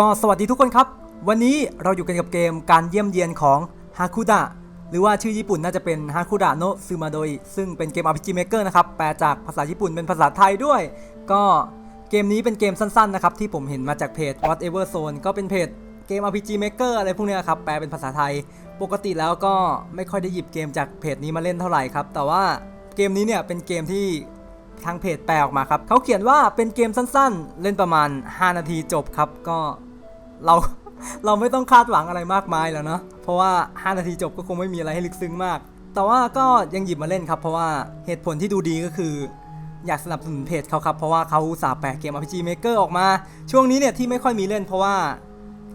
ก็สวัสดีทุกคนครับ วันนี้เราอยู่กันกับเกมการเยี่ยมเยียนของฮาคุดะหรือว่าชื่อญี่ปุ่นน่าจะเป็นฮาคุดะโนะซึมาโดยซึ่งเป็นเกม RPG Maker นะครับ แปลจากภาษาญี่ปุ่นเป็นภาษาไทยด้วย ก็เกมนี้เป็นเกมสั้นๆนะครับ ที่ผมเห็นมาจากเพจ Whatever Zone ก็เป็นเพจเกม RPG Maker อะไรพวกนี้ครับ แปลเป็นภาษาไทย ปกติแล้วก็ไม่ค่อยได้หยิบเกมจากเพจนี้มาเล่นเท่าไหร่ครับ แต่ว่าเกมนี้เนี่ยเป็นเกมที่ทางเพจแปลออกมาครับเขาเขียนว่าเป็นเกมสั้นๆ เล่นประมาณ 5 นาทีจบครับก็ เราเราไม่ต้องคาดหวังอะไรมากมายแล้วเนาะเพราะว่า 5 นาทีจบก็คงไม่มีอะไรให้ลึกซึ้งมาก แต่ว่าก็ยังหยิบมาเล่นครับ เพราะว่าเหตุผลที่ดูดีก็คือ อยากสนับสนุนเพจเขาครับ เพราะว่าเขาสาแปลเกม RPG Maker ออกมา ช่วงนี้เนี่ยที่ไม่ค่อยมีเล่น เพราะว่า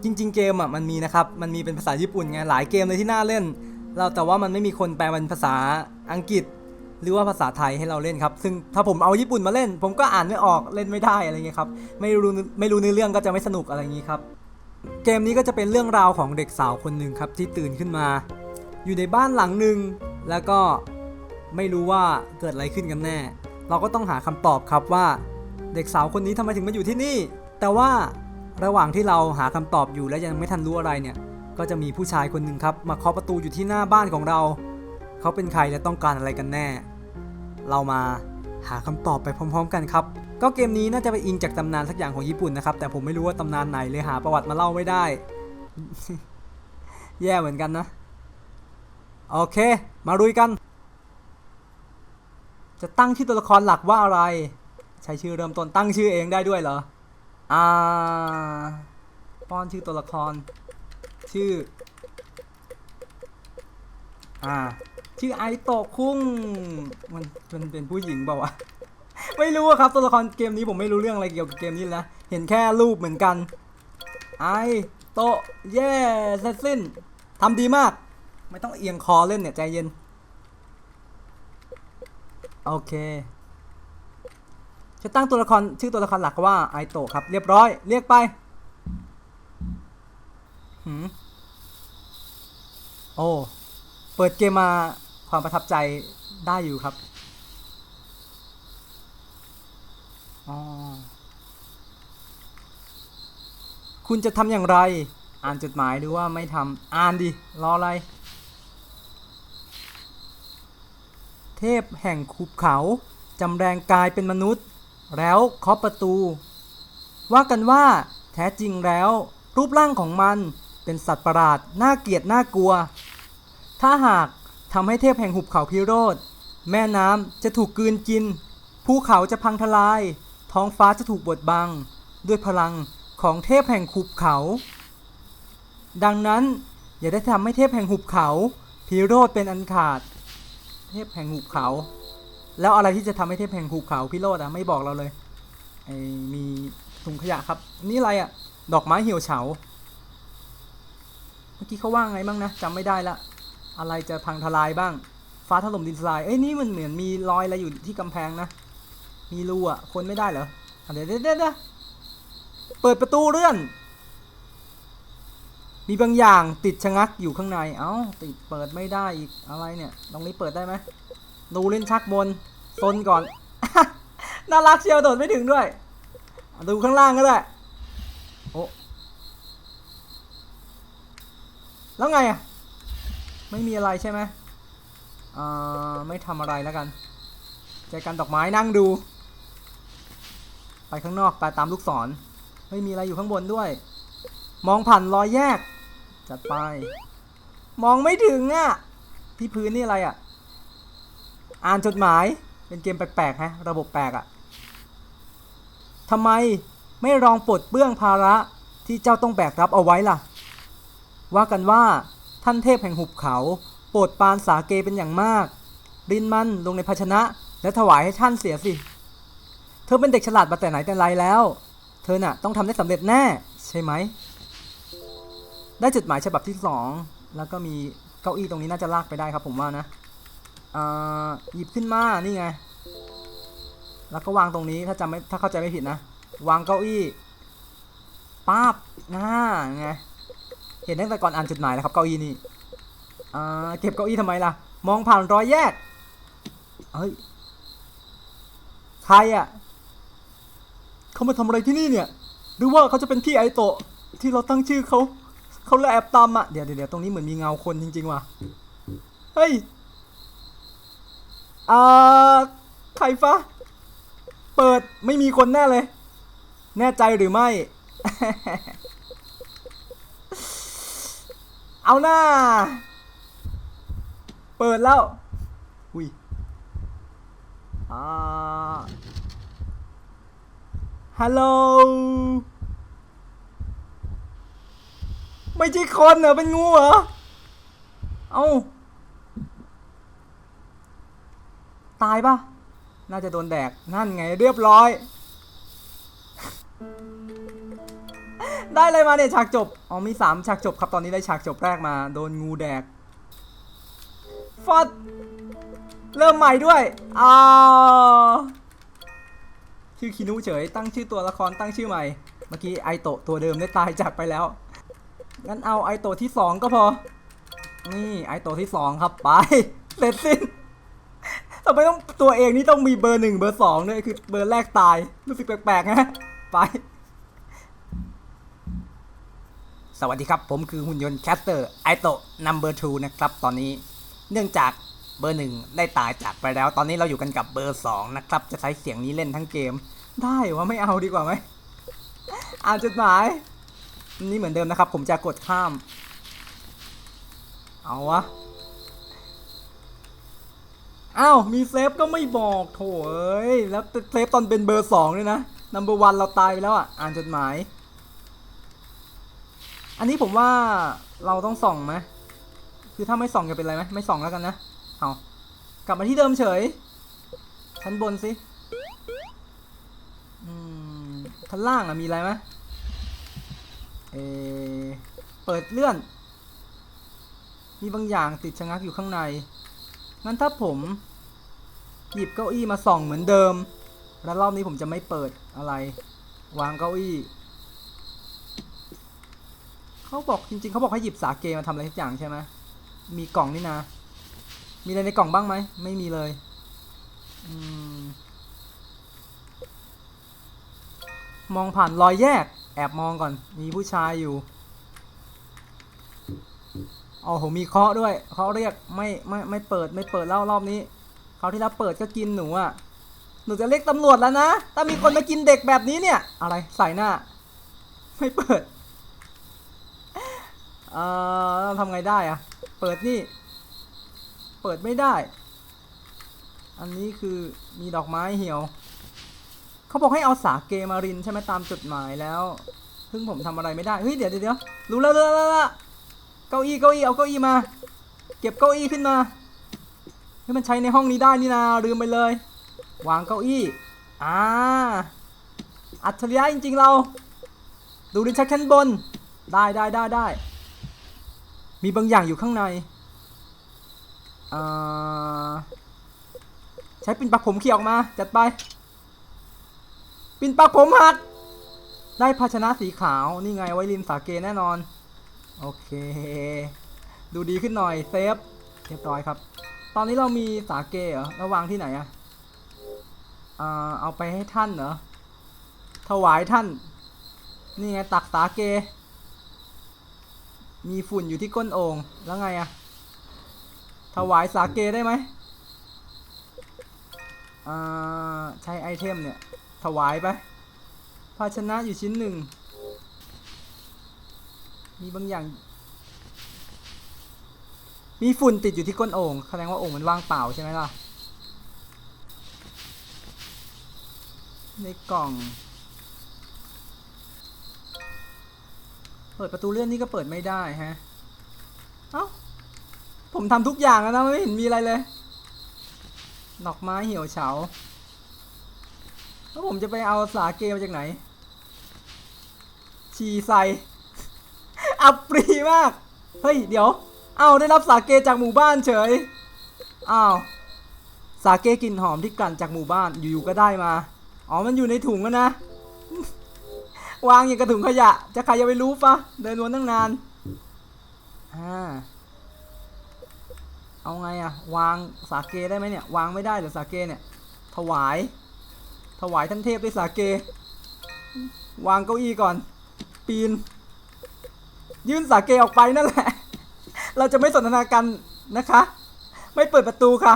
จริง ๆ เกมอะมันมีนะครับมันมีเป็นภาษาญี่ปุ่นไงหลายเกมเลยที่น่าเล่น เราแต่ว่ามันไม่มีคนแปลเป็นภาษาอังกฤษหรือว่าภาษาไทยให้เราเล่นครับ ซึ่งถ้าผมเอาญี่ปุ่นมาเล่น ผมก็อ่านไม่ออกเล่นไม่ได้อะไรเงี้ยครับ ไม่รู้ไม่รู้เนื้อเรื่องก็จะไม่สนุกอะไรอย่างนี้ครับ เกมนี้ก็จะเป็นเรื่องราวของเด็กสาวคนหนึ่งครับที่ตื่นขึ้นมา อยู่ในบ้านหลังหนึ่งแล้วก็ไม่รู้ว่าเกิดอะไรขึ้นกันแน่ เราก็ต้องหาคำตอบครับว่าเด็กสาวคนนี้ทำไมถึงมาอยู่ที่นี่ แต่ว่าระหว่างที่เราหาคำตอบอยู่และยังไม่ทันรู้อะไรเนี่ย ก็จะมีผู้ชายคนหนึ่งครับ มาเคาะประตูอยู่ที่หน้าบ้านของเรา เขาเป็นใครและต้องการอะไรกันแน่ เรามาหาคำตอบไปพร้อม ๆ กันครับ ก็เกมนี้น่าจะไปอิงจากตำนานสักอย่างของญี่ปุ่นนะครับ แต่ผมไม่รู้ว่าตำนานไหนเลยหาประวัติมาเล่าไม่ได้ แย่เหมือนกันนะ โอเค มาลุยกัน จะตั้งชื่อตัวละครหลักว่าอะไร ใช้ชื่อเริ่มต้นตั้งชื่อเองได้ด้วยเหรอ อ่า ป้อนชื่อตัวละคร ชื่อ อ่า ชื่อไอโตะคุ้ง มันมันเป็นผู้หญิงเปล่าวะ ไม่รู้ครับตัวละครเกมนี้ผมไม่รู้เรื่องอะไรเกี่ยวกับเกมนี้เลยนะ เห็นแค่รูปเหมือนกัน ไอโตะเย่เสร็จสิ้นทำดีมาก ไม่ต้องเอียงคอเล่นเนี่ยใจเย็น โอเค จะตั้งตัวละครชื่อตัวละครหลักว่าไอโตครับ เรียบร้อย เรียกไปหืมโอ้ เปิดเกมมาความประทับใจได้อยู่ครับอ๋อ คุณจะทำอย่างไร อ่านจดหมายหรือว่าไม่ทำอ่านดิ รออะไร เทพแห่งขุบเขาจำแรงกายเป็นมนุษย์ แล้วเคาะประตู ว่ากันว่าแท้จริงแล้ว รูปร่างของมันเป็นสัตว์ประหลาดน่าเกลียดน่ากลัว ถ้าหากทำให้เทพแห่งหุบเขาพิโรธ แม่น้ำจะถูกกืนกิน ภูเขาจะพังทลาย ท้องฟ้าจะถูกบดบัง ด้วยพลังของเทพแห่งหุบเขา ดังนั้นอย่าได้ทำให้เทพแห่งหุบเขาพิโรธเป็นอันขาด เทพแห่งหุบเขา แล้วอะไรที่จะทำให้เทพแห่งหุบเขาพิโรธอะไม่บอกเราเลยไอ้มีถุงขยะครับ นี่อะไรอะ ดอกไม้เหี่ยวเฉา เมื่อกี้เขาว่าไงบ้างนะจำไม่ได้ละ อะไรจะพังทลายบ้าง ฟ้าถล่มดินสลาย เอ้ยนี่มันเหมือนมีรอยอะไรอยู่ที่กำแพงนะ มีรูอะ คนไม่ได้เหรอเดี๋ยวเดี๋ยวเดี๋ยวเดี๋ยวเปิดประตูเลื่อน มีบางอย่างติดชะงักอยู่ข้างใน เอ้า ติดเปิดไม่ได้อีก อะไรเนี่ย ตรงนี้เปิดได้ไหมดูเล่นชักบนซนก่อน น่ารักเชียวโดดไม่ถึงด้วย ดูข้างล่างก็ได้ โอ้ แล้วไงอะ ไม่มีอะไรใช่ไหมอ่า ไม่ทำอะไรแล้วกัน ใจกันดอกไม้นั่งดู ไปข้างนอกไปตามลูกศรไม่มีอะไรอยู่ข้างบนด้วย มองผ่านรอยแยก จัดไป มองไม่ถึงอะที่พื้นนี่อะไรอะ อ่านจดหมายเป็นเกมแปลกๆฮะระบบแปลกอะทำไมไม่ลองปลดเบื้องภาระที่เจ้าต้องแบกรับเอาไว้ล่ะ ว่ากันว่าท่านเทพแห่งหุบเขาโปรดปานสาเกเป็นอย่างมากรินมันลงในภาชนะ และถวายให้ท่านเสียสิ เธอเป็นเด็กฉลาดมาแต่ไหนแต่ไรแล้ว เธอน่ะต้องทำได้สำเร็จแน่ ใช่ไหม ได้จดหมายฉบับที่สองแล้วก็มีเก้าอี้ตรงนี้น่าจะลากไปได้ครับผมว่านะหยิบขึ้นมา นี่ไง แล้วก็วางตรงนี้ถ้าจำไม่ถ้าเข้าใจไม่ผิดนะ วางเก้าอี้ป๊าบง่าไง เห็นตั้งแต่ก่อนอ่านจดหมายแล้วครับเก้าอี้นี่เก็บเก้าอี้ทำไมล่ะ มองผ่านรอยแยก เฮ้ย ใครอะ่ะ เขามาทำอะไรที่นี่เนี่ย หรือว่าเขาจะเป็นพี่ไอโตะที่เราตั้งชื่อเขาเขาเลยแอบตามอะเดี๋ยวเดี๋ยวตรงนี้เหมือนมีเงาคนจริง ๆ ว่ะ เฮ้ยอ่าใครฟะเปิดไม่มีคนแน่เลย แน่ใจหรือไม่ เอาหน้า เปิดแล้ว อุ้ยอ่า ฮัลโหล ไม่ใช่คนเหรอ เป็นงูเหรอ เอ้า ตายปะน่าจะโดนแดก นั่นไงเรียบร้อย ได้อะไรมาเนี่ยฉากจบ อ๋อมีสามฉากจบครับตอนนี้ได้ฉากจบแรกมา โดนงูแดกฟอดเริ่มใหม่ด้วยอ่า ชื่อคินุเฉย ตั้งชื่อตัวละครตั้งชื่อใหม่ เมื่อกี้ไอโตะตัวเดิมได้ตายจากไปแล้ว งั้นเอาไอโตะที่สองก็พอ นี่ไอโตะที่สองครับไป เสร็จสิ้นทำไมต้องตัวเองนี่ต้องมีเบอร์หนึ่งเบอร์สองด้วยคือเบอร์แรกตายรู้สึกแปลกๆนะไป สวัสดีครับผมคือหุ่นยนต์แคสเตอร์ไอโตะนัมเบอร์ทูนะครับตอนนี้ เนื่องจาก เบอร์หนึ่งได้ตายจากไปแล้ว ตอนนี้เราอยู่กันกับเบอร์สองนะครับ จะใช้เสียงนี้เล่นทั้งเกม ได้วะไม่เอาดีกว่าไหมอ่านจดหมาย นี่เหมือนเดิมนะครับ ผมจะกดข้าม เอาวะอ้าวมีเซฟก็ไม่บอกโถเอ้ยแล้วเซฟตอนเป็นเบอร์สองเลยนะนัมเบอร์วันเราตายไปแล้วอะ อ่านจดหมาย อันนี้ผมว่าเราต้องส่องไหมคือถ้าไม่ส่องจะเป็นไรไหมไม่ส่องแล้วกันนะ เอากลับมาที่เดิมเฉยชั้นบนสิชั้นล่างอะมีอะไรไหมเออเปิดเลื่อน มีบางอย่างติดชะงักอยู่ข้างใน งั้นถ้าผมหยิบเก้าอี้มาส่องเหมือนเดิม แล้วรอบนี้ผมจะไม่เปิดอะไร วางเก้าอี้ เขาบอกจริงๆ เขาบอกให้หยิบสาเกมาทำอะไรทุกอย่างใช่ไหมมีกล่องนี่นะ มีอะไรในกล่องบ้างไหม ไม่มีเลยอมมองผ่านรอยแยก แอบมองก่อน มีผู้ชายอยู่อ๋อโหมีเคาะด้วยเคาะเรียกไม่ไม่ไม่เปิดไม่เปิดแล้วรอบนี้เขาที่รับเปิดก็กินหนูอะหนูจะเรียกตำรวจแล้วนะ ถ้ามีคนมากินเด็กแบบนี้เนี่ย อะไรใส่หน้า ไม่เปิด เอ่อทำไงได้อะเปิดนี่ เปิดไม่ได้ อันนี้คือมีดอกไม้เหี่ยว เขาบอกให้เอาสาเกมารินใช่ไหมตามจดหมายแล้ว ซึ่งผมทำอะไรไม่ได้ เฮ้ย เดี๋ยวเดี๋ยวเรู้แล้วรู้แล้วแล้วเก้าอี้เก้าอี้เอาเก้าอี้มา เก็บเก้าอี้ขึ้นมาให้มันใช้ในห้องนี้ได้นี่นาลืมไปเลย วางเก้าอี้ อ่า อัจฉริยะจริง ๆ เรา ดูดิชักชั้นบน ได้ได้ได้ได้ มีบางอย่างอยู่ข้างใน ใช้ปิ่นปักผมเขี่ยออกมา จัดไป ปิ่นปักผมหัก ได้ภาชนะสีขาวนี่ไงไว้รินสาเกแน่นอน โอเค ดูดีขึ้นหน่อยเซฟเรียบร้อยครับ ตอนนี้เรามีสาเกเหรอแล้ววางที่ไหนอะอ่าเอาไปให้ท่านเหรอถวายท่าน นี่ไงตักสาเก มีฝุ่นอยู่ที่ก้นโอ่งแล้วไงอะ ถวายสาเกได้ไหมอ่าใช้ไอเทมเนี่ย ถวายไป ภาชนะอยู่ชิ้นหนึ่ง มีบางอย่าง มีฝุ่นติดอยู่ที่ก้นโอ่งแสดงว่าโอ่งมันว่างเปล่าใช่ไหมล่ะ ในกล่อง เปิดประตูเลื่อนนี่ก็เปิดไม่ได้ฮะ เอ้า ผมทำทุกอย่างแล้วนะไม่เห็นมีอะไรเลยดอกไม้เหี่ยวเฉาแล้วผมจะไปเอาสาเกมาจากไหน ชีใสอับปรีมาก เฮ้ย เดี๋ยว เอาได้รับสาเกจากหมู่บ้านเฉย อ้าว สาเกกลิ่นหอมที่กลั่นจากหมู่บ้าน อยู่ๆ ก็ได้มา อ๋อ มันอยู่ในถุงแล้วนะ วางอย่างกระถุงขยะ จะใครจะไปรู้ปะเดินวนตั้งนาน อ่า เอาไงอะวางสาเกได้ไหมเนี่ยวางไม่ได้เหรอสาเกเนี่ย ถวาย ถวายท่านเทพด้วยสาเก วางเก้าอี้ก่อน ปีน ยื่นสาเกออกไปนั่นแหละ เราจะไม่สนทนากันนะคะ ไม่เปิดประตูค่ะ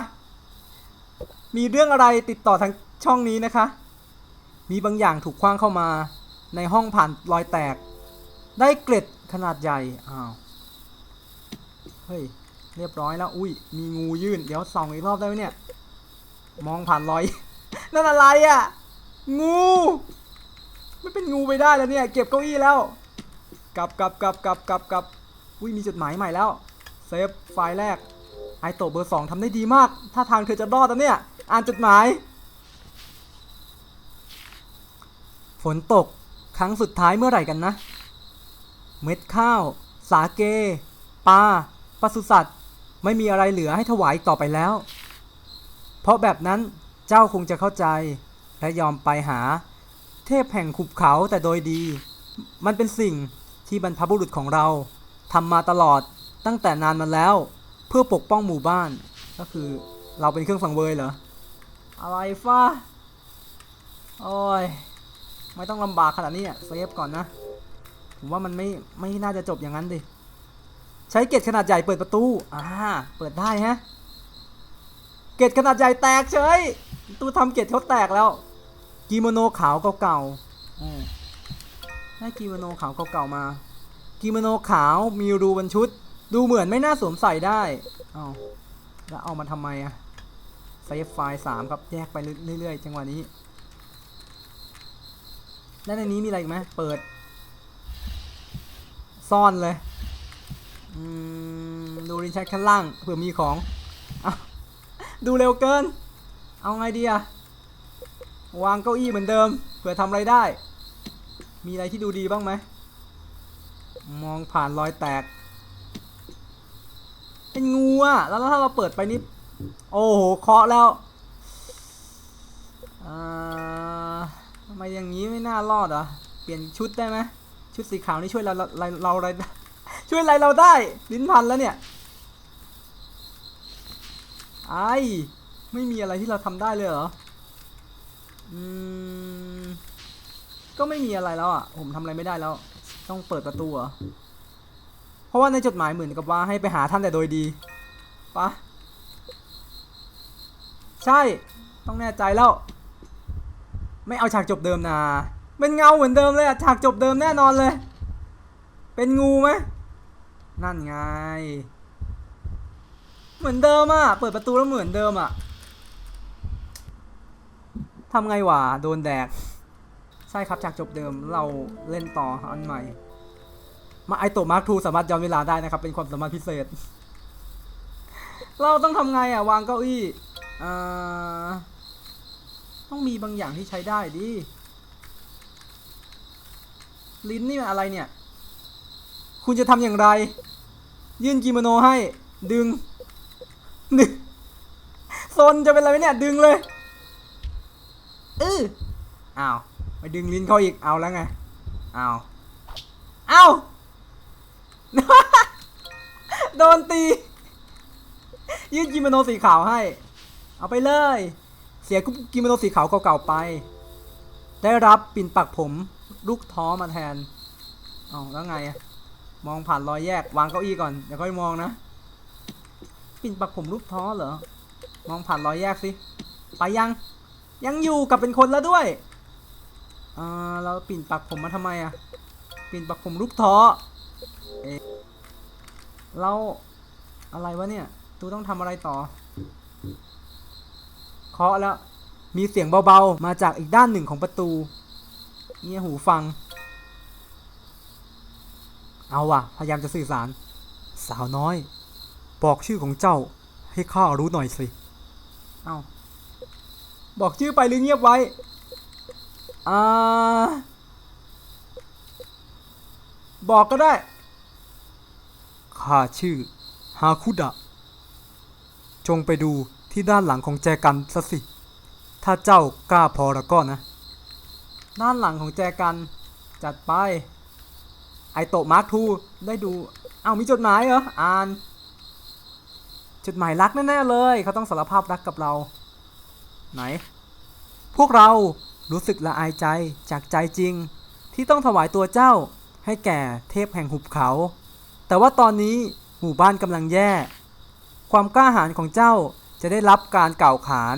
มีเรื่องอะไรติดต่อทางช่องนี้นะคะ มีบางอย่างถูกคว้างเข้ามา ในห้องผ่านรอยแตก ได้เกล็ดขนาดใหญ่ อ้าว เฮ้ย เรียบร้อยแล้ว อุ้ย มีงูยื่น เดี๋ยวส่องอีกรอบได้ไหมเนี่ย มองผ่านรอย นั่นอะไรอะ่ะ งู ไม่เป็นงูไปได้แล้วเนี่ย เก็บเก้าอี้แล้ว กลับกลับกลับกลับกลับกลับอุ้ย มีจดหมายใหม่แล้ว เซฟไฟล์แรก ไอโตเบอร์สองทำได้ดีมาก ถ้าทางเธอจะรอดนะเนี่ย อ่านจดหมาย ฝนตก ครั้งสุดท้ายเมื่อไหร่กันนะ เม็ดข้าว สาเก ปลาปศุสัตว์ ไม่มีอะไรเหลือให้ถวายต่อไปแล้ว เพราะแบบนั้นเจ้าคงจะเข้าใจ และยอมไปหา เทพแห่งขุบเขาแต่โดยดี มันเป็นสิ่งที่บรรพบุรุษของเราทำมาตลอดตั้งแต่นานมาแล้ว เพื่อปกป้องหมู่บ้าน ก็คือเราเป็นเครื่องสังเวยเหรอ อะไรฟ้าโอ้ยไม่ต้องลำบากขนาดนี้เซฟก่อนนะ ผมว่ามันไม่ไม่น่าจะจบอย่างนั้นดิ ใช้เกตขนาดใหญ่เปิดประตู อ่า เปิดได้ฮะ เกตขนาดใหญ่แตกเฉยตู้ทำเกตเขาแตกแล้ว กิโมโนขาวเก่าๆอืมได้กิโมโนขาวเก่าๆมา กิโมโนขาวมีรูบนชุด ดูเหมือนไม่น่าสวมใส่ได้อ้าแล้วเอามาทำไมอะเซฟไฟล์สามครับแยกไปเรื่อยๆ จังหวะนี้ แล้วในนี้มีอะไรอีกไหมเปิด ซ่อนเลย อืมดูรินแชทข้างล่างเผื่อมีของอดูเร็วเกิน เอาไงดีอะวางเก้าอี้เหมือนเดิม เผื่อทำอะไรได้ มีอะไรที่ดูดีบ้างไหม มองผ่านรอยแตก เป็นงูอะแล้วถ้าเราเปิดไปนี่โอ้โหเคาะแล้วทำไมอย่างนี้ไม่น่ารอดอะ เปลี่ยนชุดได้ไหม ชุดสีขาวนี่ช่วยเราเราเราอะไร ช่วยอะไรเราได้ ลิ้นพันแล้วเนี่ย ไอ ไม่มีอะไรที่เราทำได้เลยเหรอ อืม ก็ไม่มีอะไรแล้วอะ ผมทำอะไรไม่ได้แล้ว ต้องเปิดประตูเหรอ เพราะว่าในจดหมายเหมือนกับว่าให้ไปหาท่านแต่โดยดีปะใช่ ต้องแน่ใจแล้ว ไม่เอาฉากจบเดิมนะเป็นเงาเหมือนเดิมเลยอะฉากจบเดิมแน่นอนเลย เป็นงูไหม นั่นไง เหมือนเดิมอะเปิดประตูแล้วเหมือนเดิมอะทำไงวะ โดนแดก ใช่ครับฉากจบเดิมเราเล่นต่ออันใหม่ มาไอโตมาร์คทูสามารถย้อนเวลาได้นะครับ เป็นความสามารถพิเศษ เราต้องทำไงอะ วางเก้าอี้อ่าต้องมีบางอย่างที่ใช้ได้ดิ ลิ้นนี่มันอะไรเนี่ย คุณจะทำอย่างไร ยื่นกิโมโนให้ ดึงดึงโซนจะเป็นอะไรเนี่ย ดึงเลยเอออ้าวไปดึงลิ้นเขาอีกเอาแล้วไงเอาเอาโดนตี ยื่นกิโมโนสีขาวให้ เอาไปเลย เสียกิโมโนสีขาวเก่าๆไป ได้รับปิ่นปักผม ลูกท้อมาแทนเอาแล้วไงอะ มองผ่านรอยแยกวางเก้าอี้ก่อนเดี๋ยวค่อยมองนะปิ่นปักผมลูกท้อเหรอ มองผ่านรอยแยกสิ ไปยัง ยังอยู่กับเป็นคนแล้วด้วยอ่าเราปิ่นปักผมมาทำไมอะปิ่นปักผมลูกท้อเราอะไรวะเนี่ย ตูต้องทำอะไรต่อ เคาะแล้ว มีเสียงเบาๆ มาจากอีกด้านหนึ่งของประตูเงียหูฟัง เอาว่ะ พยายามจะสื่อสาร สาวน้อย บอกชื่อของเจ้าให้ข้ารู้หน่อยสิ เอาบอกชื่อไปหรือเงียบไว้ อ่า บอกก็ได้ ข้าชื่อฮาคุดะ จงไปดูที่ด้านหลังของแจกันซะสิ ถ้าเจ้ากล้าพอแล้วก็นะ ด้านหลังของแจกันจัดไป ไอโตะมาร์คทูได้ดู เอามีจดหมายเหรอ อ่าน จดหมายรักแน่ๆเลย เขาต้องสารภาพรักกับเรา ไหน พวกเรารู้สึกละอายใจจากใจจริง ที่ต้องถวายตัวเจ้าให้แก่เทพแห่งหุบเขา แต่ว่าตอนนี้หมู่บ้านกำลังแย่ ความกล้าหาญของเจ้าจะได้รับการกล่าวขาน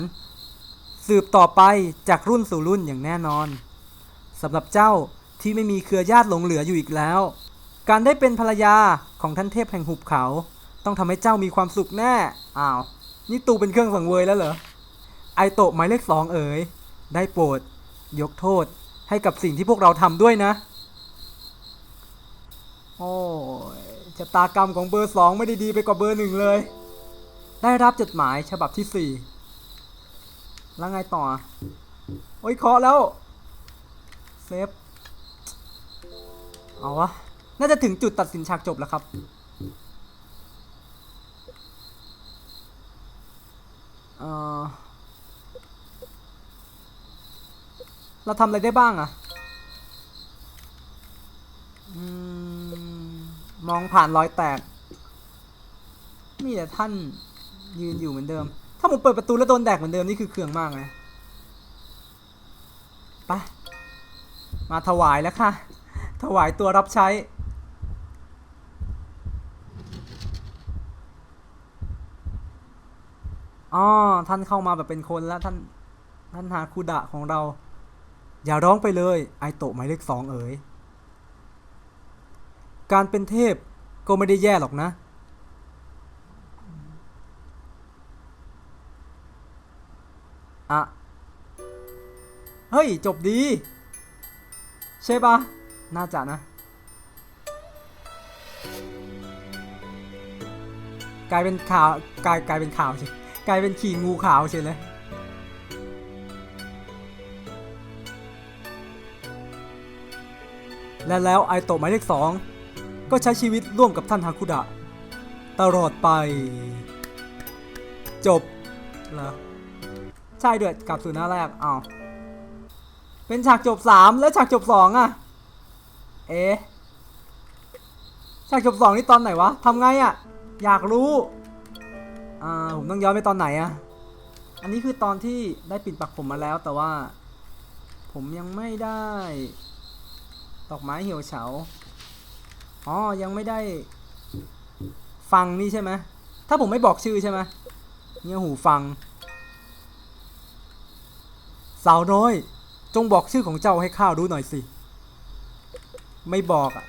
สืบต่อไปจากรุ่นสู่รุ่นอย่างแน่นอนสำหรับเจ้า ที่ไม่มีเครือญาติหลงเหลืออยู่อีกแล้ว การได้เป็นภรรยาของท่านเทพแห่งหุบเขา ต้องทำให้เจ้ามีความสุขแน่ อ้าว นี่ตูเป็นเครื่องสังเวยแล้วเหรอ ไอโตะหมายเลขสองเอ๋ย ได้โปรด ยกโทษให้กับสิ่งที่พวกเราทำด้วยนะ โอ้ยชะตากรรมของเบอร์สองไม่ได้ดีไปกว่าเบอร์หนึ่งเลย ได้รับจดหมายฉบับที่สี่แล้วไงต่อ โอ้ยเคาะแล้ว เซฟ เอาวะ น่าจะถึงจุดตัดสินฉากจบแล้วครับ เออเราทำอะไรได้บ้างอะอืมมองผ่านรอยแตก มีแต่ท่านยืนอยู่เหมือนเดิม ถ้าผมเปิดประตูแล้วโดนแดกเหมือนเดิมนี่คือเคืองมากนะไปมาถวายแล้วค่ะ ถวายตัวรับใช้ อ๋อ ท่านเข้ามาแบบเป็นคนแล้วท่าน ท่านฮาคุดะของเรา อย่าร้องไปเลย ไอโตะหมายเลขสองเอ๋ย การเป็นเทพก็ไม่ได้แย่หรอกนะอะเฮ้ย จบดี ใช่ปะ น่าจะนะ กลายเป็นข่าวกลายกลายเป็นข่าวใช่กลายเป็นขี่งูขาวเฉยเลยและแล้วไอโตะหมายเลขสองก็ใช้ชีวิตร่วมกับท่านฮาคุดะ ตลอดไป จบเหรอใช่เดือดกลับสู่หน้าแรกอ้าวเป็นฉากจบสามแล้วฉากจบสองอะ เอ๊ะฉากจบสองนี่ตอนไหนวะทำไงอะอยากรู้ อ่า ผมต้องย้อนไปตอนไหนอะอันนี้คือตอนที่ได้ปิดปักผมมาแล้วแต่ว่า ผมยังไม่ได้ดอกไม้เหี่ยวเฉา อ๋อ ยังไม่ได้ ฟังนี่ใช่ไหม ถ้าผมไม่บอกชื่อใช่ไหมเนี่ยหูฟัง สาวน้อย จงบอกชื่อของเจ้าให้ข้ารู้หน่อยสิ ไม่บอกอะ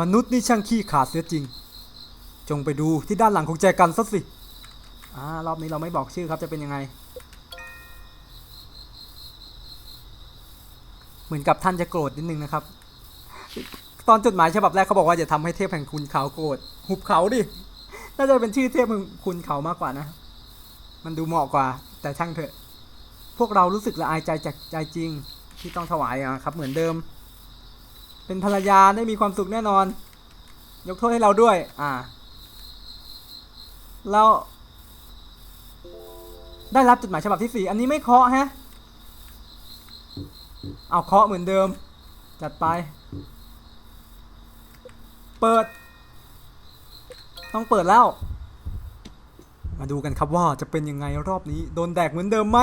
มนุษย์นี่ช่างขี้ขาดเสียจริง จงไปดูที่ด้านหลังของแจกันซะสิอ่ารอบนี้เราไม่บอกชื่อครับจะเป็นยังไง เหมือนกับท่านจะโกรธนิดนึงนะครับ ตอนจดหมายฉบับแรกเขาบอกว่าจะทำให้เทพแห่งคุณเขาโกรธหุบเขาดิน่าจะเป็นชื่อเทพแห่งคุณเขามากกว่านะ มันดูเหมาะกว่า แต่ช่างเถอะ พวกเรารู้สึกละอายใจจากใจจริง ที่ต้องถวายอะครับเหมือนเดิม เป็นภรรยาได้มีความสุขแน่นอน ยกโทษให้เราด้วย อ่าแล้วได้รับจดหมายฉบับที่สี่อันนี้ไม่เคาะฮะ เอาเคาะเหมือนเดิม จัดไป เปิด ต้องเปิดแล้ว มาดูกันครับว่าจะเป็นยังไงรอบนี้ โดนแดกเหมือนเดิมไหม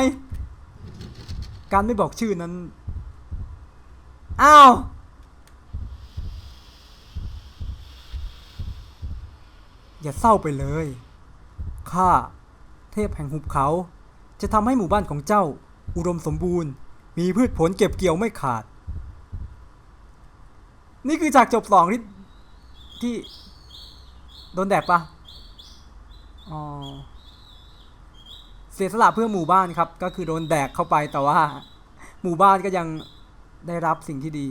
การไม่บอกชื่อนั้น อ้าวอย่าเศร้าไปเลย ข้า เทพแห่งหุบเขา จะทำให้หมู่บ้านของเจ้า อุดมสมบูรณ์ มีพืชผลเก็บเกี่ยวไม่ขาด นี่คือจากจบสองที่ที่ โดนแดกปะอ๋อ เสียสละเพื่อหมู่บ้านครับ ก็คือโดนแดกเข้าไปแต่ว่า หมู่บ้านก็ยัง ได้รับสิ่งที่ดี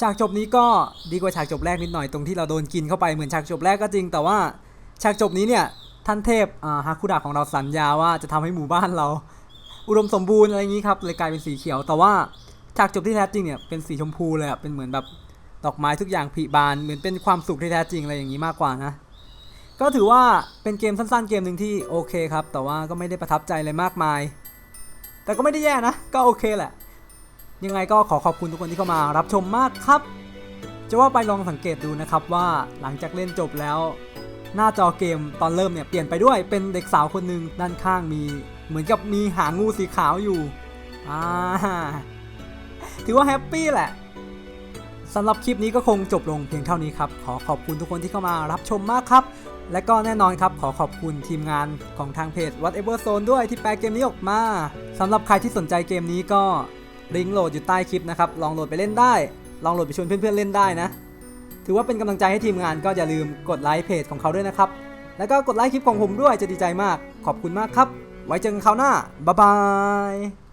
ฉากจบนี้ก็ดีกว่าฉากจบแรกนิดหน่อยตรงที่เราโดนกินเข้าไปเหมือนฉากจบแรกก็จริง แต่ว่าฉากจบนี้เนี่ยท่านเทพฮาคุดะของเราสัญญาว่าจะทำให้หมู่บ้านเรา อุดมสมบูรณ์อะไรอย่างนี้ครับเลยกลายเป็นสีเขียว แต่ว่าฉากจบที่แท้จริงเนี่ยเป็นสีชมพูเลยอะเป็นเหมือนแบบดอกไม้ทุกอย่างผลิบานเหมือนเป็นความสุขที่แท้จริงอะไรอย่างนี้มากกว่านะก็ถือว่าเป็นเกมสั้นๆ เกมหนึ่งที่โอเคครับ แต่ว่าก็ไม่ได้ประทับใจอะไรมากมาย แต่ก็ไม่ได้แย่นะ ก็โอเคแหละ ยังไงก็ขอขอบคุณทุกคนที่เข้ามารับชมมากครับ จะว่าไปลองสังเกตดูนะครับว่าหลังจากเล่นจบแล้ว หน้าจอเกมตอนเริ่มเนี่ยเปลี่ยนไปด้วยเป็นเด็กสาวคนหนึ่งด้านข้างมี เหมือนกับมีหางงูสีขาวอยู่อ่าถือว่าแฮปปี้แหละสำหรับคลิปนี้ก็คงจบลงเพียงเท่านี้ครับ ขอขอบคุณทุกคนที่เข้ามารับชมมากครับ และก็แน่นอนครับ ขอขอบคุณทีมงานของทางเพจ Whatever Zone ด้วยที่แปลเกมนี้ออกมาสำหรับใครที่สนใจเกมนี้ก็ ลิงก์โหลดอยู่ใต้คลิปนะครับ ลองโหลดไปเล่นได้ ลองโหลดไปชวนเพื่อนๆเล่นได้นะ ถือว่าเป็นกำลังใจให้ทีมงานก็อย่าลืมกดไลค์เพจของเขาด้วยนะครับ แล้วก็กดไลค์คลิปของผมด้วยจะดีใจมาก ขอบคุณมากครับ ไว้เจอกันคราวหน้า บ๊ายบาย